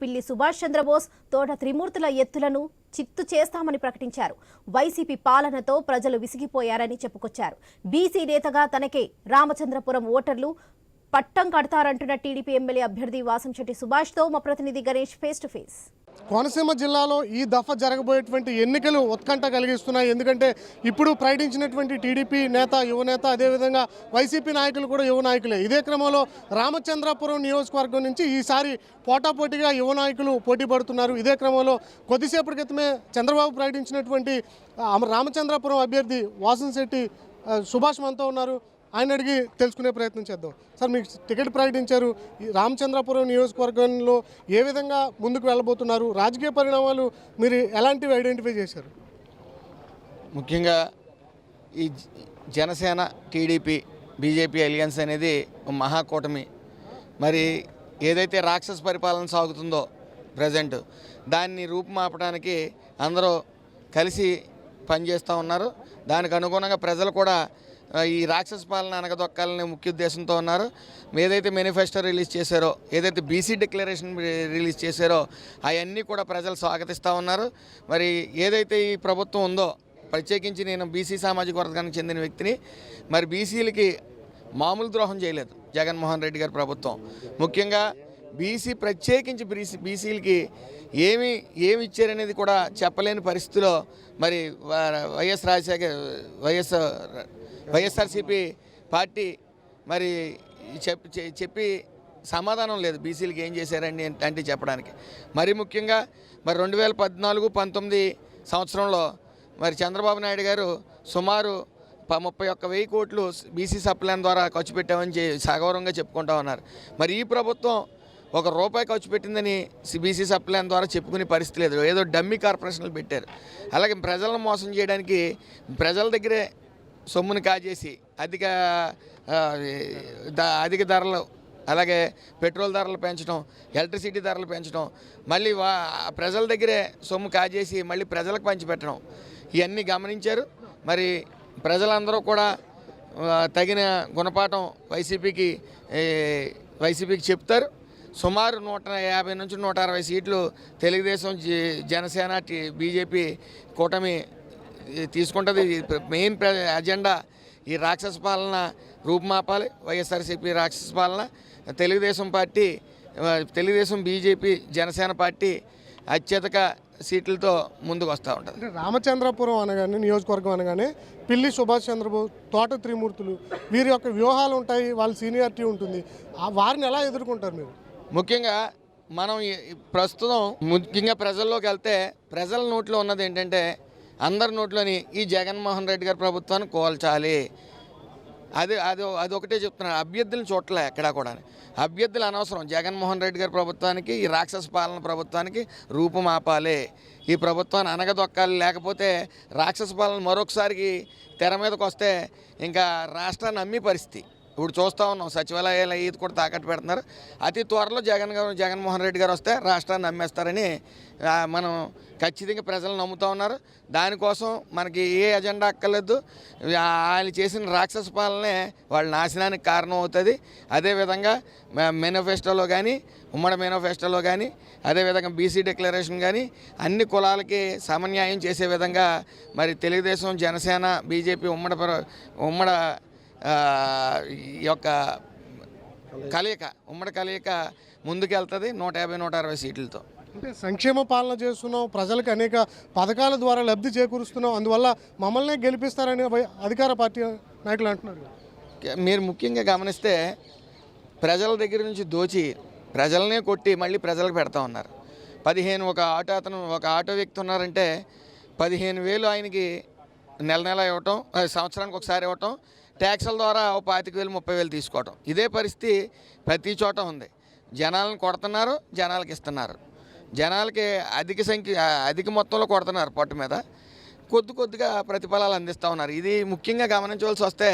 పిల్లి సుభాష్ చంద్రబోస్ తోట త్రిమూర్తుల ఎత్తులను చిత్తు చేస్తామని ప్రకటించారు. వైసీపీ పాలనతో ప్రజలు విసిగిపోయారని చెప్పుకొచ్చారు. బీసీ నేతగా తనకే రామచంద్రపురం ఓటర్లు పట్టం కడతారంటున్న టీడీపీ ఎమ్మెల్యే అభ్యర్థి వాసంశెట్టి సుభాష్తో మా ప్రతినిధి Ganesh face to face. Konaseema జిల్లాలో ఈ దఫా జరగబోయేటువంటి ఎన్నికలు ఉత్కంఠ కలిగిస్తున్నాయి. ఎందుకంటే ఇప్పుడు ప్రకటించినటువంటి టీడీపీ నేత యువనేత అదేవిధంగా వైసీపీ నాయకులు కూడా యువ నాయకులే. ఇదే క్రమంలో రామచంద్రాపురం నియోజకవర్గం నుంచి ఈసారి పోటాపోటీగా యువ నాయకులు పోటీ పడుతున్నారు. ఇదే క్రమంలో కొద్దిసేపటి క్రితమే చంద్రబాబు ప్రకటించినటువంటి రామచంద్రాపురం అభ్యర్థి వాసన్ శెట్టి సుభాష్ మనతో ఉన్నారు. ఆయన అడిగి తెలుసుకునే ప్రయత్నం చేద్దాం. సార్ మీకు టికెట్ ప్రకటించారు. ఈ రామచంద్రపురం నియోజకవర్గంలో ఏ విధంగా ముందుకు వెళ్ళబోతున్నారు? రాజకీయ పరిణామాలు మీరు ఎలాంటివి ఐడెంటిఫై చేశారు? ముఖ్యంగా ఈ జనసేన టీడీపీ బీజేపీ అలియన్స్ అనేది మహాకూటమి. మరి ఏదైతే రాక్షస పరిపాలన సాగుతుందో ప్రజెంట్ దాన్ని రూపుమాపడానికి అందరూ కలిసి పనిచేస్తూ ఉన్నారు. దానికి అనుగుణంగా ప్రజలు కూడా ఈ రాక్షస పాలన అనగదొక్కాలనే ముఖ్య ఉద్దేశంతో ఉన్నారు. ఏదైతే మేనిఫెస్టో రిలీజ్ చేశారో ఏదైతే బీసీ డిక్లరేషన్ రిలీజ్ చేశారో అవన్నీ కూడా ప్రజలు స్వాగతిస్తూ ఉన్నారు. మరి ఏదైతే ఈ ప్రభుత్వం ఉందో ప్రత్యేకించి నేను బీసీ సామాజిక వర్గానికి చెందిన వ్యక్తిని మరి బీసీలకి మామూలు ద్రోహం చేయలేదు జగన్మోహన్ రెడ్డి గారి ప్రభుత్వం. ముఖ్యంగా బీసీ ప్రత్యేకించి బీసీ బీసీలకి ఏమి ఏమి ఇచ్చారనేది కూడా చెప్పలేని పరిస్థితిలో మరి YS Rajasekhar YS YSRCP party మరి చెప్పి చెప్పి సమాధానం లేదు బీసీలకి ఏం చేశారండి అంటే చెప్పడానికి. మరి ముఖ్యంగా మరి రెండు వేల పద్నాలుగు పంతొమ్మిది సంవత్సరంలో మరి చంద్రబాబు నాయుడు గారు సుమారు ప- ముప్పై ఒక్క వెయ్యి కోట్లు బీసీ సప్లాన్ ద్వారా ఖర్చు పెట్టామని సగౌరవంగా చెప్పుకుంటా ఉన్నారు. మరి ఈ ప్రభుత్వం ఒక రూపాయి ఖర్చు పెట్టిందని బీసీ సప్లైన్ ద్వారా చెప్పుకునే పరిస్థితి లేదు. ఏదో డమ్మీ కార్పొరేషన్లు పెట్టారు. అలాగే ప్రజలను మోసం చేయడానికి ప్రజల దగ్గరే సొమ్ముని కాజేసి అధిక అధిక ధరలు అలాగే పెట్రోల్ ధరలు పెంచడం ఎలక్ట్రిసిటీ ధరలు పెంచడం మళ్ళీ వా ప్రజల దగ్గరే సొమ్ము కాజేసి మళ్ళీ ప్రజలకు పంచిపెట్టడం ఇవన్నీ గమనించారు. మరి ప్రజలందరూ కూడా తగిన గుణపాఠం వైసీపీకి వైసీపీకి చెప్తారు. సుమారు నూట యాభై నుంచి నూట అరవై సీట్లు తెలుగుదేశం జనసేన టీ- బీజేపీ కూటమి తీసుకుంటుంది. మెయిన్ అజెండా ఈ రాక్షస పాలన రూపుమాపాలి. వైఎస్ఆర్సీపీ రాక్షస పాలన. Telugu Desam party Telugu Desam BJP Janasena party అత్యధిక సీట్లతో ముందుకు వస్తూ ఉంటుంది. అంటే రామచంద్రపురం అనగానే నియోజకవర్గం అనగానే పిల్లి సుభాష్ చంద్రబోస్ తోట త్రిమూర్తులు వీరి యొక్క వ్యూహాలు ఉంటాయి వాళ్ళ సీనియారిటీ ఉంటుంది. ఆ వారిని ఎలా ఎదుర్కొంటారు మీరు? ముఖ్యంగా మనం ప్రస్తుతం ముఖ్యంగా ప్రజల్లోకి వెళ్తే ప్రజల నోట్లో ఉన్నది ఏంటంటే అందరి నోట్లోని ఈ జగన్మోహన్ రెడ్డి గారి ప్రభుత్వాన్ని కోల్చాలి. అది అది అది ఒకటే చెప్తున్నాను అభ్యర్థులను చూడలే ఎక్కడా కూడా అభ్యర్థులు అనవసరం. జగన్మోహన్ రెడ్డి గారి ప్రభుత్వానికి ఈ రాక్షస పాలన ప్రభుత్వానికి రూపుమాపాలి ఈ ప్రభుత్వాన్ని అనగదొక్కాలి. లేకపోతే రాక్షస పాలన మరొకసారికి తెర మీదకి వస్తే ఇంకా రాష్ట్రాన్ని అమ్మి పరిస్థితి. ఇప్పుడు చూస్తూ ఉన్నాం. సచివాలయాలు ఇది కూడా తాకట్టు పెడుతున్నారు. అతి త్వరలో జగన్ గారు జగన్మోహన్ రెడ్డి గారు వస్తే రాష్ట్రాన్ని నమ్మేస్తారని మనం ఖచ్చితంగా ప్రజలు నమ్ముతూ ఉన్నారు. దానికోసం మనకి ఏ అజెండా అక్కర్లేదు. ఆ, ఆయన చేసిన రాక్షస పాలనే వాళ్ళ నాశనానికి కారణం అవుతుంది. అదేవిధంగా మేనిఫెస్టోలో కానీ ఉమ్మడి మేనిఫెస్టోలో కానీ అదేవిధంగా బీసీ డిక్లరేషన్ కానీ అన్ని కులాలకి సమన్యాయం చేసే విధంగా మరి తెలుగుదేశం జనసేన బీజేపీ ఉమ్మడి ఉమ్మడి ఈ యొక్క కలయిక ఉమ్మడి కలయిక ముందుకెళ్తుంది నూట యాభై నూట అరవై సీట్లతో. అంటే సంక్షేమ పాలన చేస్తున్నాం ప్రజలకు అనేక పథకాల ద్వారా లబ్ధి చేకూరుస్తున్నాం అందువల్ల మమ్మల్నే గెలిపిస్తారని అధికార పార్టీ నాయకులు అంటున్నారు మీరు ముఖ్యంగా గమనిస్తే ప్రజల దగ్గర నుంచి దోచి ప్రజలనే కొట్టి మళ్ళీ ప్రజలకు పెడతా ఉన్నారు. పదిహేను ఒక ఆటో అతను ఒక ఆటో వ్యక్తి ఉన్నారంటే పదిహేను వేలు ఆయనకి నెల నెల ఇవ్వటం సంవత్సరానికి ఒకసారి ఇవ్వటం ట్యాక్సుల ద్వారా ఓ పాతిక వేలు ముప్పై వేలు తీసుకోవటం. ఇదే పరిస్థితి ప్రతి చోట ఉంది. జనాలను కొడుతున్నారు జనాలకి ఇస్తున్నారు. జనాలకి అధిక సంఖ్య అధిక మొత్తంలో కొడుతున్నారు పొట్ట మీద. కొద్ది కొద్దిగా ప్రతిఫలాలు అందిస్తూ ఉన్నారు. ఇది ముఖ్యంగా గమనించవలసి వస్తే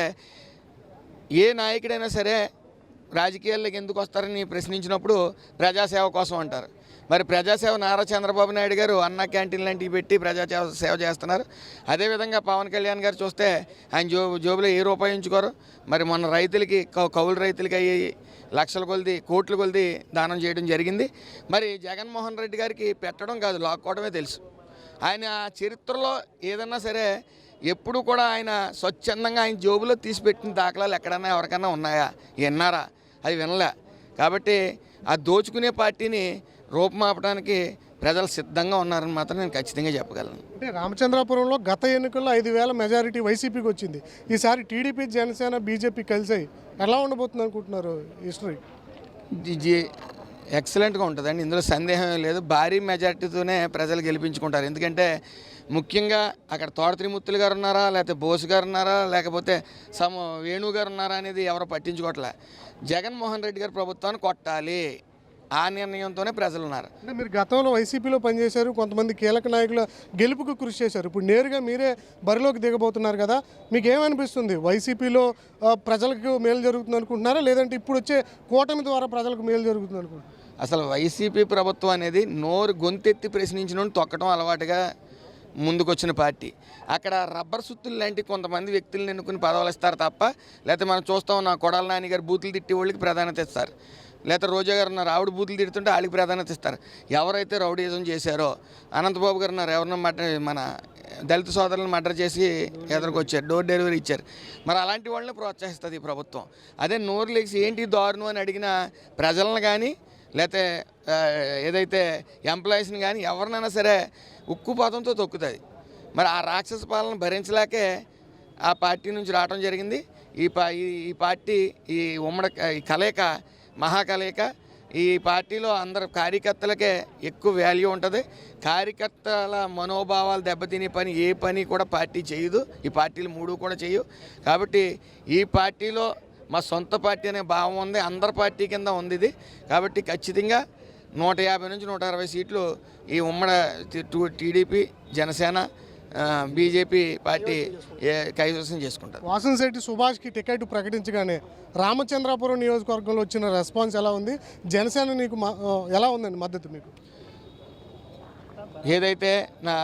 ఏ నాయకుడైనా సరే రాజకీయాల్లోకి ఎందుకు వస్తారని ప్రశ్నించినప్పుడు ప్రజాసేవ కోసం అంటారు. మరి ప్రజాసేవ నారా చంద్రబాబు నాయుడు గారు అన్న క్యాంటీన్ లాంటివి పెట్టి ప్రజా సేవ చేస్తున్నారు. అదేవిధంగా పవన్ కళ్యాణ్ గారు చూస్తే ఆయన జో జోబులో ఏ రూపాయి ఉంచుకోరు. మరి మొన్న రైతులకి కౌ- కౌలు రైతులకి అయ్యి లక్షల కొలిది కోట్ల కొలిది దానం చేయడం జరిగింది. మరి జగన్మోహన్ రెడ్డి గారికి పెట్టడం కాదు లాక్కోవడమే తెలుసు. ఆయన చరిత్రలో ఏదన్నా సరే ఎప్పుడు కూడా ఆయన స్వచ్ఛందంగా ఆయన జోబులో తీసిపెట్టిన దాఖలాలు ఎక్కడన్నా ఎవరికన్నా ఉన్నాయా? విన్నారా? అది వినలే. కాబట్టి ఆ దోచుకునే పార్టీని రూపుమాపడానికి ప్రజలు సిద్ధంగా ఉన్నారని మాత్రం నేను ఖచ్చితంగా చెప్పగలను. అంటే రామచంద్రాపురంలో గత ఎన్నికల్లో ఐదు వేల మెజారిటీ వైసీపీకి వచ్చింది. ఈసారి టీడీపీ జనసేన బీజేపీ కలిసాయి ఎలా ఉండబోతుంది అనుకుంటున్నారు హిస్టరీ? ఎక్సలెంట్గా ఉంటుందండి. ఇందులో సందేహం లేదు. భారీ మెజార్టీతోనే ప్రజలు గెలిపించుకుంటారు. ఎందుకంటే ముఖ్యంగా అక్కడ తోట త్రిమూర్తులు గారు ఉన్నారా లేకపోతే బోస్ గారు ఉన్నారా లేకపోతే సమ వేణు గారు ఉన్నారా అనేది ఎవరు పట్టించుకోవట్లే. జగన్మోహన్ రెడ్డి గారి ప్రభుత్వాన్ని కొట్టాలి. ఆ నిర్ణయంతోనే ప్రజలు ఉన్నారు అంటే మీరు గతంలో వైసీపీలో పనిచేశారు కొంతమంది కీలక నాయకుల గెలుపుకు కృషి చేశారు. ఇప్పుడు నేరుగా మీరే బరిలోకి దిగబోతున్నారు కదా మీకు ఏమనిపిస్తుంది వైసీపీలో ఆ, ప్రజలకు మేలు జరుగుతుంది అనుకుంటున్నారా? లేదంటే ఇప్పుడు వచ్చే కూటమి ద్వారా ప్రజలకు మేలు జరుగుతుంది అనుకుంటున్నారా? అసలు వైసీపీ ప్రభుత్వం అనేది నోరు గొంతెత్తి ప్రశ్నించిన తొక్కడం అలవాటుగా ముందుకొచ్చిన పార్టీ. అక్కడ రబ్బర్ సుత్తులు లాంటి కొంతమంది వ్యక్తులను ఎన్నుకుని పదవులు ఇస్తారు తప్ప లేకపోతే మనం చూస్తాం నా కొడాల నాని గారు బూతులు తిట్టి వాళ్ళకి ప్రాధాన్యత ఇస్తారు. లేకపోతే రోజా గారు ఉన్నారు ఆవిడ బూతులు తిడుతుంటే వాళ్ళకి ప్రాధాన్యత ఇస్తారు. ఎవరైతే రౌడీజం చేశారో అనంతబాబు గారు ఉన్నారు ఎవరన్నా మట మన దళిత సోదరులను మర్డర్ చేసి ఎదురుకొచ్చారు డోర్ డెలివరీ ఇచ్చారు. మరి అలాంటి వాళ్ళని ప్రోత్సహిస్తుంది ఈ ప్రభుత్వం. అదే నోరు లేచి ఏంటి దారుణం అని అడిగిన ప్రజలను కానీ లేకపోతే ఏదైతే ఎంప్లాయీస్ని కానీ ఎవరినైనా సరే ఉక్కుపాతంతో తొక్కుతుంది. మరి ఆ రాక్షస పాలన భరించలేకే ఆ పార్టీ నుంచి రావడం జరిగింది. ఈ పా ఈ- ఈ పార్టీ ఈ ఉమ్మడి ఈ కలయిక మహాకలయిక. ఈ పార్టీలో అందరు కార్యకర్తలకే ఎక్కువ వాల్యూ ఉంటుంది. కార్యకర్తల మనోభావాలు దెబ్బతినే పని ఏ పని కూడా పార్టీ చేయదు. ఈ పార్టీలు మూడు కూడా చేయవు. కాబట్టి ఈ పార్టీలో మా సొంత పార్టీ అనే భావం ఉంది. అందరి పార్టీ కింద ఉంది ఇది. కాబట్టి ఖచ్చితంగా నూట యాభై నుంచి నూట అరవై సీట్లు ఈ ఉమ్మడి టీడీపీ జనసేన బీజేపీ పార్టీ ఏ- కైవసం చేసుకుంటారు వాసంశెట్టి సుభాష్కి టికెట్ ప్రకటించగానే రామచంద్రాపురం నియోజకవర్గంలో వచ్చిన రెస్పాన్స్ ఎలా ఉంది? జనసేన నీకు ఎలా ఉందండి మద్దతు మీకు? ఏదైతే నా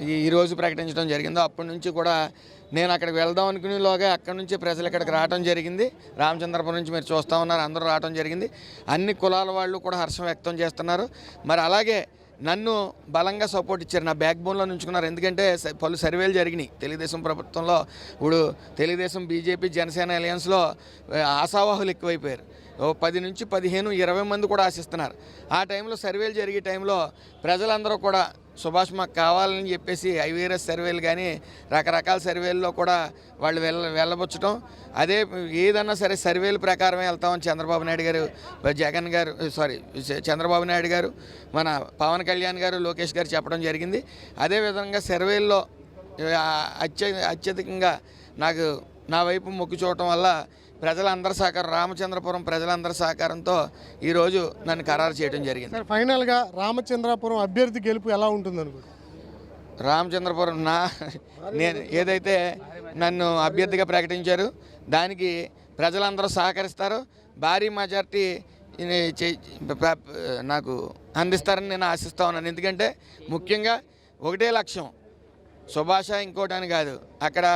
ఈరోజు ప్రకటించడం జరిగిందో అప్పటి నుంచి కూడా నేను అక్కడికి వెళ్దాం అనుకునేలోగా అక్కడి నుంచి ప్రజలు ఇక్కడికి రావడం జరిగింది. రామచంద్రపురం నుంచి మీరు చూస్తూ ఉన్నారు అందరూ రావడం జరిగింది. అన్ని కులాల వాళ్ళు కూడా హర్షం వ్యక్తం చేస్తున్నారు. మరి అలాగే నన్ను బలంగా సపోర్ట్ ఇచ్చారు. నా బ్యాక్ బోన్లో నుంచుకున్నారు. ఎందుకంటే స- పలు సర్వేలు జరిగినాయి. తెలుగుదేశం ప్రభుత్వంలో ఇప్పుడు తెలుగుదేశం బీజేపీ జనసేన అలయన్స్లో ఆశావాహులు ఎక్కువైపోయారు. పది నుంచి పదిహేను ఇరవై మంది కూడా ఆశిస్తున్నారు. ఆ టైంలో సర్వేలు జరిగే టైంలో ప్రజలందరూ కూడా సుభాష్ మాకు కావాలని చెప్పేసి ఐవీఆర్ఎస్ సర్వేలు కానీ రకరకాల సర్వేల్లో కూడా వాళ్ళు వెళ్ళ వెళ్ళబుచ్చటం. అదే ఏదన్నా సరే సర్వేల ప్రకారమే వెళ్తామని చంద్రబాబు నాయుడు గారు జగన్ గారు సారీ చంద్రబాబు నాయుడు గారు మన పవన్ కళ్యాణ్ గారు లోకేష్ గారు చెప్పడం జరిగింది. అదేవిధంగా సర్వేల్లో అత్య అత్యధికంగా నాకు నా వైపు మొక్కు చూడటం వల్ల ప్రజలందరి సహకారం రామచంద్రపురం ప్రజలందరి సహకారంతో ఈరోజు నన్ను ఖరారు చేయడం జరిగింది. సార్ ఫైనల్గా రామచంద్రాపురం అభ్యర్థి గెలుపు ఎలా ఉంటుంది అనుకుంటున్నారు? రామచంద్రపురం నా నేను ఏదైతే నన్ను అభ్యర్థిగా ప్రకటించారు దానికి ప్రజలందరూ సహకరిస్తారు. భారీ మెజార్టీ నాకు అందిస్తారని నేను ఆశిస్తా ఉన్నాను. ఎందుకంటే ముఖ్యంగా ఒకటే లక్ష్యం సుభాష ఇంకోటి అని కాదు. అక్కడ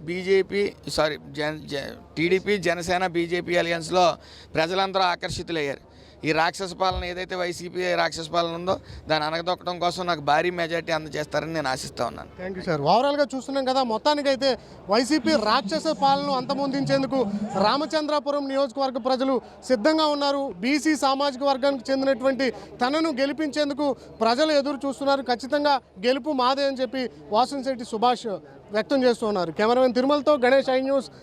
బీజేపీ సారీ జన్ జ- టీడీపీ జనసేన బీజేపీ అలయన్స్లో ప్రజలందరూ ఆకర్షితులయ్యారు. ఈ రాక్షస పాలన ఏదైతే వైసీపీ రాక్షస పాలన ఉందో దాన్ని అనగదొక్కడం కోసం నాకు భారీ మెజార్టీ అందజేస్తారని నేను ఆశిస్తా ఉన్నాను. థ్యాంక్ యూ సార్ ఓవరాల్గా చూస్తున్నాం కదా మొత్తానికైతే వైసీపీ రాక్షస పాలన అంతమొందించేందుకు రామచంద్రాపురం నియోజకవర్గ ప్రజలు సిద్ధంగా ఉన్నారు. బీసీ సామాజిక వర్గానికి చెందినటువంటి తనను గెలిపించేందుకు ప్రజలు ఎదురు చూస్తున్నారు. ఖచ్చితంగా గెలుపు మాదే అని చెప్పి వాసన్ శెట్టి సుభాష్ వ్యక్తం చేస్తున్నారు కెమెరామెన్ తిరుమలతో గణేష్ ఐ న్యూస్